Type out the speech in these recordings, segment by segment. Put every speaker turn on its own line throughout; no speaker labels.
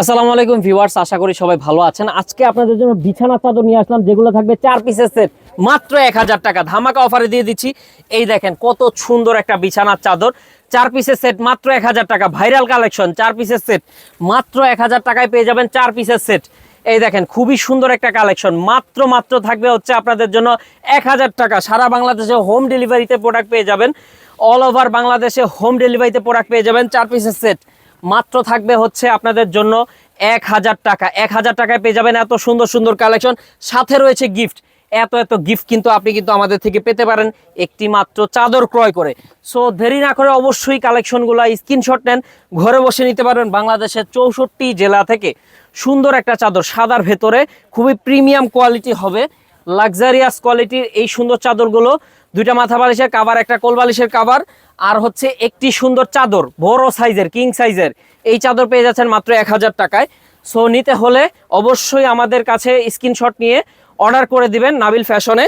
আসসালামু আলাইকুম ভিউয়ার্স, আশা করি সবাই ভালো আছেন। আজকে আপনাদের জন্য বিছানা চাদর নিয়ে আসলাম, যেগুলো থাকবে চার পিসের সেট, মাত্র এক হাজার টাকা। ধামাকা অফারে দিয়ে দিচ্ছি। এই দেখেন, কত সুন্দর একটা বিছানার চাদর। চার পিসের সেট, মাত্র এক হাজার টাকা। ভাইরাল কালেকশন, চার পিসের সেট, মাত্র এক হাজার টাকায় পেয়ে যাবেন চার পিসের সেট। এই দেখেন, খুবই সুন্দর একটা কালেকশন। মাত্র মাত্র থাকবে হচ্ছে আপনাদের জন্য এক হাজার টাকা। সারা বাংলাদেশে হোম ডেলিভারিতে প্রোডাক্ট পেয়ে যাবেন। অল ওভার বাংলাদেশে হোম ডেলিভারিতে প্রোডাক্ট পেয়ে যাবেন চার পিসের সেট। মাত্র থাকবে হচ্ছে আপনাদের জন্য এক হাজার টাকা। এক হাজার টাকায় পেয়ে যাবেন এত সুন্দর সুন্দর কালেকশন সাথে রয়েছে গিফট এত এত গিফট কিন্তু আপনি কিন্তু আমাদের থেকে পেতে পারেন একটি মাত্র চাদর ক্রয় করে। সো দেরি না করে অবশ্যই কালেকশনগুলো স্ক্রিনশট নেন। ঘরে বসে নিতে পারবেন বাংলাদেশের চৌষট্টি জেলা থেকে। সুন্দর একটা চাদর, সাদার ভেতরে খুবই প্রিমিয়াম কোয়ালিটি হবে। লাক্সারিয়াস কোয়ালিটির এই সুন্দর চাদরগুলো। দুইটা মাথা বালিশের কাবার একটা কোল বালিশের কাবার আর হচ্ছে একটি সুন্দর চাদর, বড় সাইজের কিং সাইজের এই চাদর পেয়ে যাচ্ছেন মাত্র এক হাজার টাকায়। সো নিতে হলে অবশ্যই আমাদের কাছে স্ক্রিনশট নিয়ে অর্ডার করে দিবেন নাবিল ফ্যাশনে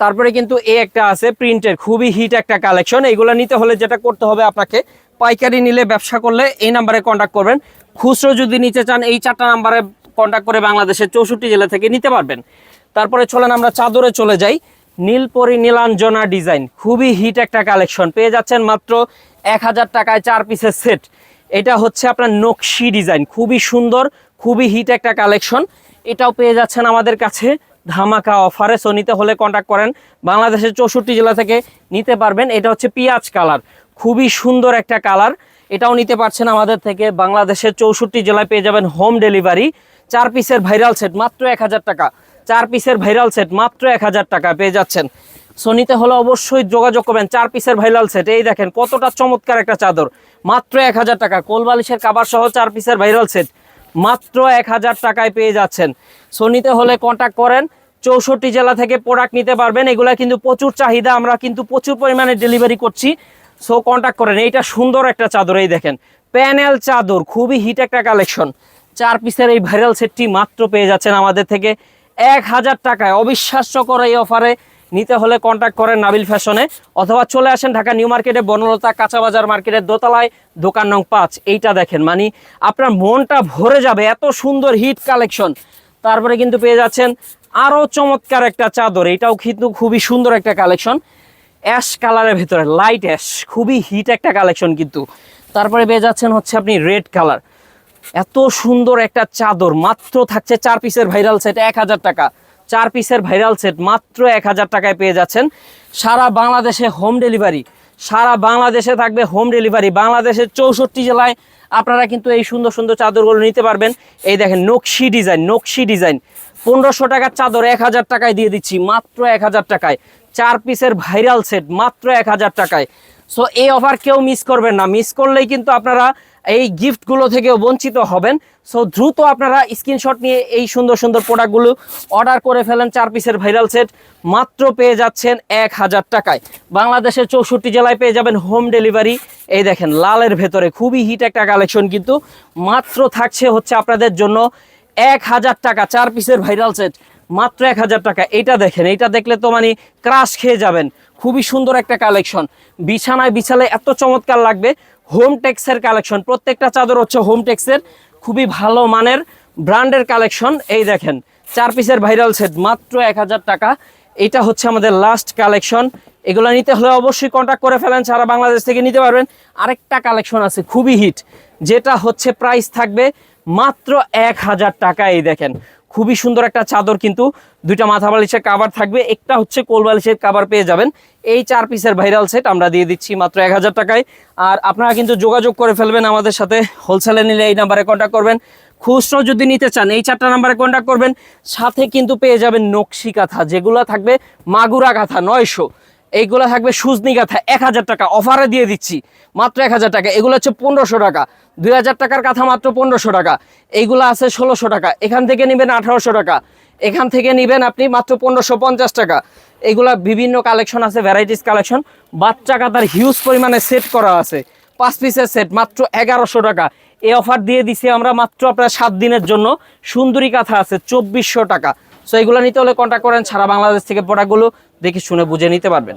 তারপরে কিন্তু এ একটা আছে প্রিন্টের খুবই হিট একটা কালেকশন এইগুলো নিতে হলে যেটা করতে হবে আপনাকে, পাইকারি নিলে ব্যবসা করলে এই নাম্বারে কন্ট্যাক্ট করবেন। খুচরো যদি নিতে চান, এই চারটা নাম্বারে কন্ট্যাক্ট করে বাংলাদেশের চৌষট্টি জেলা থেকে নিতে পারবেন। তারপরে চলেন আমরা চাদরে চলে যাই। নীলপরি নীলাঞ্জনা ডিজাইন। খুবই হিট একটা কালেকশন। পেয়ে যাচ্ছেন মাত্র এক হাজার টাকায় চার পিসের সেট। এটা হচ্ছে আপনার নকশি ডিজাইন। খুবই সুন্দর, খুবই হিট একটা কালেকশন। এটাও পেয়ে যাচ্ছেন আমাদের কাছে ধামাকা অফারে। সো নিতে হলে কন্ট্যাক্ট করেন। বাংলাদেশের চৌষট্টি জেলা থেকে নিতে পারবেন। এটা হচ্ছে পিঁয়াজ কালার। খুবই সুন্দর একটা কালার। এটাও নিতে পারছেন আমাদের থেকে বাংলাদেশের চৌষট্টি জেলায় পেয়ে যাবেন হোম ডেলিভারি চার পিসের ভাইরাল সেট মাত্র এক হাজার টাকা। চার পিসের ভাইরাল সেট মাত্র এক হাজার টাকা পেয়ে যাচ্ছেন। সোনিতে হলে অবশ্যই যোগাযোগ করবেন চার পিসের ভাইরাল সেট এই দেখেন, কতটা চমৎকার একটা চাদর। মাত্র এক হাজার টাকা। কোলবালিশের কাবার সহ চার পিসের ভাইরাল সেট মাত্র এক হাজার টাকায় পেয়ে যাচ্ছেন। সোনিতে হলে কন্ট্যাক্ট করেন, চৌষট্টি জেলা থেকে প্রোডাক্ট নিতে পারবেন। এগুলা কিন্তু প্রচুর চাহিদা, আমরা কিন্তু প্রচুর পরিমাণে ডেলিভারি করছি। সো কন্ট্যাক্ট করেন। এইটা সুন্দর একটা চাদর, এই দেখেন। প্যানেল চাদর, খুবই হিট একটা কালেকশন চার পিসের এই ভাইরাল সেটটি মাত্র পেয়ে যাচ্ছেন আমাদের থেকে। এক হাজার টাকায় অবিশ্বাস্যকর এই অফারে নিতে হলে কন্ট্যাক্ট করেন নাবিল ফ্যাশনে অথবা চলে আসেন ঢাকা নিউ মার্কেটে, বনলতা কাঁচা বাজার মার্কেটের দোতলায়, দোকান নং পাঁচ। এইটা দেখেন মানে আপনার মনটা ভরে যাবে এত সুন্দর হিট কালেকশন তারপরে কিন্তু পেয়ে যাচ্ছেন আরও চমৎকার একটা চাদর। এটাও কিন্তু খুবই সুন্দর একটা কালেকশন অ্যাশ কালারের ভেতরে লাইট অ্যাশ খুবই হিট একটা কালেকশন কিন্তু। তারপরে পেয়ে যাচ্ছেন হচ্ছে আপনি রেড কালার এত সুন্দর একটা চাদর, মাত্র থাকছে চার পিসের ভাইরাল সেট এক হাজার টাকা। চার পিসের ভাইরাল সেট মাত্র এক হাজার টাকায় পেয়ে যাচ্ছেন। সারা বাংলাদেশে হোম ডেলিভারি সারা বাংলাদেশে থাকবে হোম ডেলিভারি বাংলাদেশের চৌষট্টি জেলায় আপনারা কিন্তু এই সুন্দর সুন্দর চাদরগুলো নিতে পারবেন। এই দেখেন নকশি ডিজাইন নকশি ডিজাইন পনেরোশো টাকার চাদর এক হাজার টাকায় দিয়ে দিচ্ছি, মাত্র এক হাজার টাকায়। চার পিসের ভাইরাল সেট মাত্র এক হাজার টাকায়। সো এই অফার কেউ মিস করবেন না। মিস করলেই কিন্তু আপনারা এই গিফটগুলো থেকেও বঞ্চিত হবেন। সো দ্রুত আপনারা স্ক্রিনশট নিয়ে এই সুন্দর সুন্দর প্রোডাক্টগুলো অর্ডার করে ফেলেন চার পিসের ভাইরাল সেট মাত্র পেয়ে যাচ্ছেন এক হাজার টাকায়। বাংলাদেশের চৌষট্টি জেলায় পেয়ে যাবেন হোম ডেলিভারি এই দেখেন, লালের ভেতরে খুবই হিট একটা কালেকশন কিন্তু মাত্র থাকছে হচ্ছে আপনাদের জন্য এক হাজার টাকা, চার পিসের ভাইরাল সেট মাত্র এক হাজার টাকা। এইটা দেখেন এইটা দেখলে তো মানে ক্রাশ খেয়ে যাবেন। খুবই সুন্দর একটা কালেকশন বিছানায় বিছালে এত চমৎকার লাগবে। হোম টেক্সের কালেকশন। প্রত্যেকটা চাদর হচ্ছে হোম টেক্সের, খুবই ভালো মানের ব্র্যান্ডের কালেকশন। এই দেখেন, চার পিসের ভাইরাল সেট, মাত্র এক হাজার টাকা। এটা হচ্ছে আমাদের লাস্ট কালেকশন। এগুলো নিতে হলে অবশ্যই কন্ট্যাক্ট করে ফেলেন, সারা বাংলাদেশ থেকে নিতে পারবেন। আরেকটা কালেকশন আছে, খুবই হিট যেটা হচ্ছে প্রাইস থাকবে মাত্র এক হাজার টাকা। এই দেখেন খুবই সুন্দর একটা চাদর কিন্তু দুইটা মাথা বালিশের কাবার থাকবে। একটা হচ্ছে কোল বালিশের কাবার পেয়ে যাবেন। এই চার পিসের ভাইরাল সেট আমরা দিয়ে দিচ্ছি মাত্র এক হাজার টাকায়। আর আপনারা কিন্তু যোগাযোগ করে ফেলবেন আমাদের সাথে। হোলসেলে নিলে এই নাম্বারে কন্ট্যাক্ট করবেন। খুচরো যদি নিতে চান, এই চারটা নাম্বারে কন্ট্যাক্ট করবেন। সাথে কিন্তু পেয়ে যাবেন নকশি কাঁথা, যেগুলো থাকবে মাগুরা কাঁথা নয়শো। এইগুলো থাকবে সুজনি কাঁথা এক হাজার টাকা অফারে দিয়ে দিচ্ছি। মাত্র এক হাজার টাকা। এগুলো হচ্ছে পনেরোশো টাকা। দুই হাজার টাকার কাঁথা মাত্র পনেরোশো টাকা। এইগুলো আছে ষোলোশো টাকা। এখান থেকে নেবেন আঠারোশো টাকা। এখান থেকে নেবেন আপনি মাত্র পনেরোশো পঞ্চাশ টাকা। এগুলা বিভিন্ন কালেকশন আছে ভ্যারাইটিস কালেকশন। বাচ্চা কাতার হিউজ পরিমাণে সেট করা আছে। পাঁচ পিসের সেট মাত্র এগারোশো টাকা। এই অফার দিয়ে দিছি আমরা মাত্র আপনার সাত দিনের জন্য। সুন্দরী কাঁথা আছে, চব্বিশশো টাকা। সো এগুলো নিতে হলে কন্ট্যাক্ট করেন। সারা বাংলাদেশ থেকে প্রোডাক্টগুলো দেখে শুনে বুঝে নিতে পারবেন।